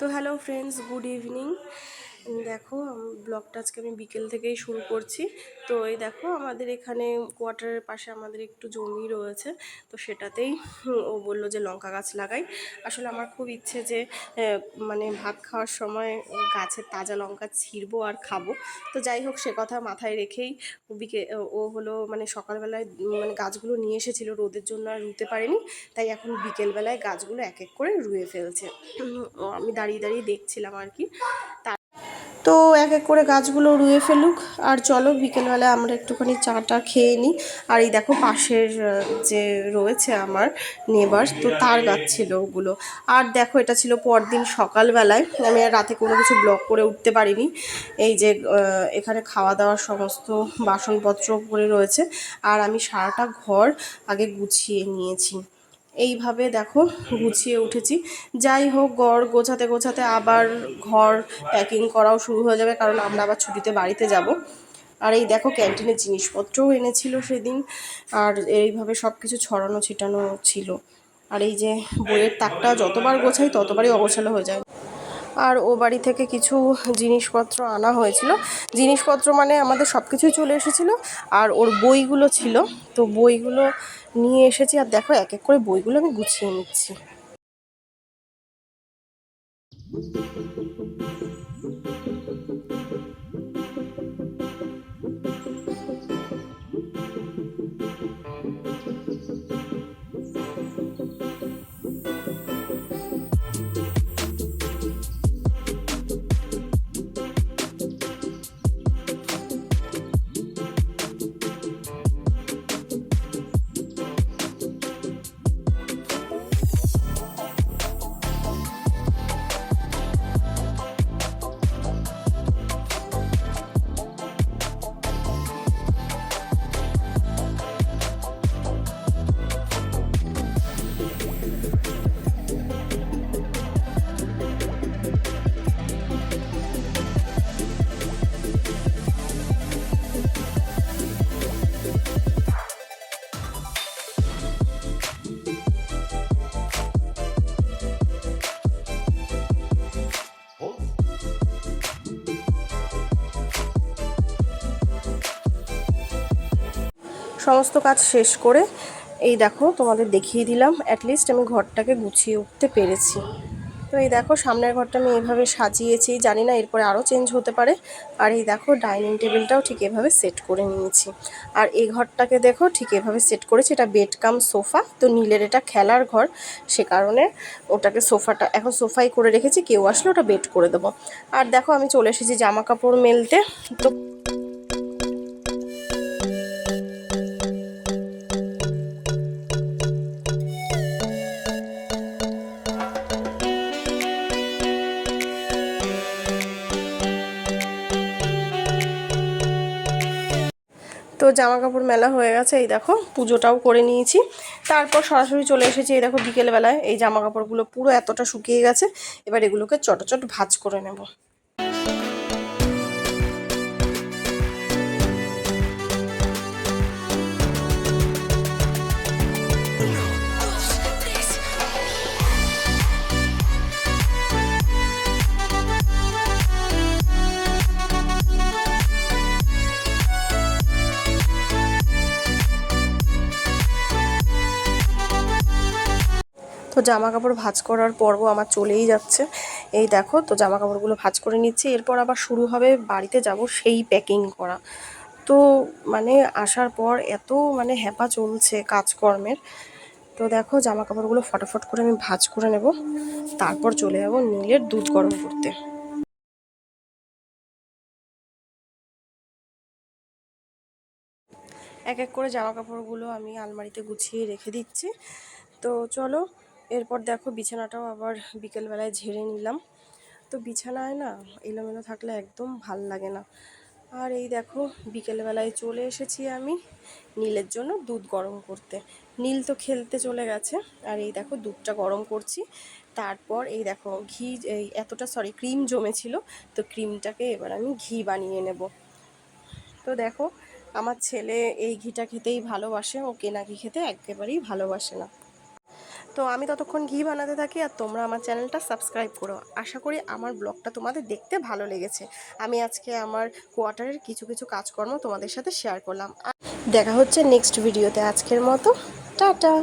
তো hello friends good evening. দেখো ব্লগটা আজকে আমি বিকেল থেকেই শুরু করছি। তো এই দেখো, আমাদের এখানে কোয়ার্টারের পাশে আমাদের একটু জমি রয়েছে, তো সেটাতেই ও বলল যে লঙ্কা গাছ লাগাই। আসলে আমার খুব ইচ্ছে যে মানে ভাত খাওয়ার সময় গাছের তাজা লঙ্কা ছিঁড়বো আর খাব। তো যাই হোক, সে কথা মাথায় রেখেই বিকে, ও হলো মানে সকালবেলায় মানে গাছগুলো নিয়ে এসেছিল, রোদের জন্য আর রুতে পারেনি। তাই এখন বিকেলবেলায় গাছগুলো এক এক করে রুয়ে ফেলছে। আমি দাঁড়িয়ে দাঁড়িয়ে দেখছিলাম আর কি। তা এক এক করে গাছগুলো রুয়ে ফেলুক। আর চলো বিকেলবেলায় আমরা একটুখানি চাটা খেয়ে নিই। আর এই দেখো পাশের যে রয়েছে আমার নেবার, তো তার গাছ ছিল ওগুলো। আর দেখো এটা ছিল পরদিন সকালবেলায়। আমি আর রাতে কোনো কিছু ব্লগ করে উঠতে পারিনি। এই যে এখানে খাওয়া দাওয়ার সমস্ত বাসনপত্র পড়ে রয়েছে। আর আমি সারাটা ঘর আগে গুছিয়ে নিয়েছি। এইভাবে দেখো গুছিয়ে উঠেছি। যাই হোক, গড় গোছাতে গোছাতে আবার ঘর প্যাকিং করাও শুরু হয়ে যাবে, কারণ আমরা আবার ছুটিতে বাড়িতে যাব। আর এই দেখো ক্যান্টিনের জিনিসপত্রও এনেছিল সেদিন, আর এইভাবে সব কিছু ছড়ানো ছিটানো ছিল। আর এই যে বইয়ের তাকটা যতবার গোছাই ততবারই অগোছালো হয়ে যায়। আর ও বাড়ি থেকে কিছু জিনিসপত্র আনা হয়েছিল। জিনিসপত্র মানে আমাদের সব কিছুই চলে এসেছিল আর ওর বইগুলো ছিল। তো বইগুলো নিয়ে এসেছি আর দেখো, এক এক করে বইগুলো আমি গুছিয়ে নিচ্ছি। সমস্ত কাজ শেষ করে এই দেখো তোমাদের দেখিয়ে দিলাম অ্যাটলিস্ট আমি ঘরটাকে গুছিয়ে উঠতে পেরেছি। তো এই দেখো সামনের ঘরটা আমি এইভাবে সাজিয়েছি, জানি না এরপরে আরও চেঞ্জ হতে পারে। আর এই দেখো ডাইনিং টেবিলটাও ঠিক এভাবে সেট করে নিয়েছি। আর এই ঘরটাকে দেখো ঠিক এভাবে সেট করেছি, এটা বেড কাম সোফা তো নীলের এটা খেলার ঘর, সে কারণে ওটাকে সোফাটা এখন সোফাই করে রেখেছি, কেউ আসলে ওটা বেড করে দেবো। আর দেখো আমি চলে এসেছি জামা কাপড় মেলতে, তো জামা কাপড় মেলা হয়ে গেছে, এই দেখো, পুজোটাও করে নিয়েছি। তারপর সরাসরি চলে এসেছি, এই দেখো, বিকেলবেলায় এই জামা কাপড়গুলো পুরো এতটা শুকিয়ে গেছে, এবার এগুলোকে চটচট ভাজ করে নেব। তো জামা কাপড় ভাঁজ করার পর্ব আমার চলেই যাচ্ছে। এই দেখো, তো জামা কাপড়গুলো ভাঁজ করে নিচ্ছি। এরপর আবার শুরু হবে বাড়িতে যাব সেই প্যাকিং করা। তো মানে আসার পর এত মানে হ্যাপা চলছে কাজকর্মের। তো দেখো জামা কাপড়গুলো ফটাফট করে আমি ভাঁজ করে নেব। তারপর চলে যাব নীলের দুধ গরম করতে। এক এক করে জামা কাপড়গুলো আমি আলমারিতে গুছিয়ে রেখে দিচ্ছি। তো চলো এরপর দেখো বিছানাটাও আবার বিকেলবেলায় ঝেড়ে নিলাম। তো বিছানায় না এলোমেলো থাকলে একদম ভালো লাগে না। আর এই দেখো বিকেলবেলায় চলে এসেছি আমি নীলের জন্য দুধ গরম করতে। নীল তো খেলতে চলে গেছে, আর এই দেখো দুধটা গরম করছি। তারপর এই দেখো ঘি এই এতটা সরি ক্রিম জমেছিল, তো ক্রিমটাকে এবার আমি ঘি বানিয়ে নেব। তো দেখো আমার ছেলে এই ঘিটা খেতেই ভালোবাসে, ও কেনা ঘি খেতে একেবারেই ভালোবাসে না। তো আমি ততক্ষণ ঘি বানাতে থাকি আর তোমরা আমার চ্যানেলটা সাবস্ক্রাইব করো। আশা করি আমার ব্লগটা তোমাদের দেখতে ভালো লেগেছে। আমি আজকে আমার কোয়ার্টারের কিছু কিছু কাজকর্ম তোমাদের সাথে শেয়ার করলাম। দেখা হচ্ছে নেক্সট ভিডিওতে আজকের মতো, টাটা!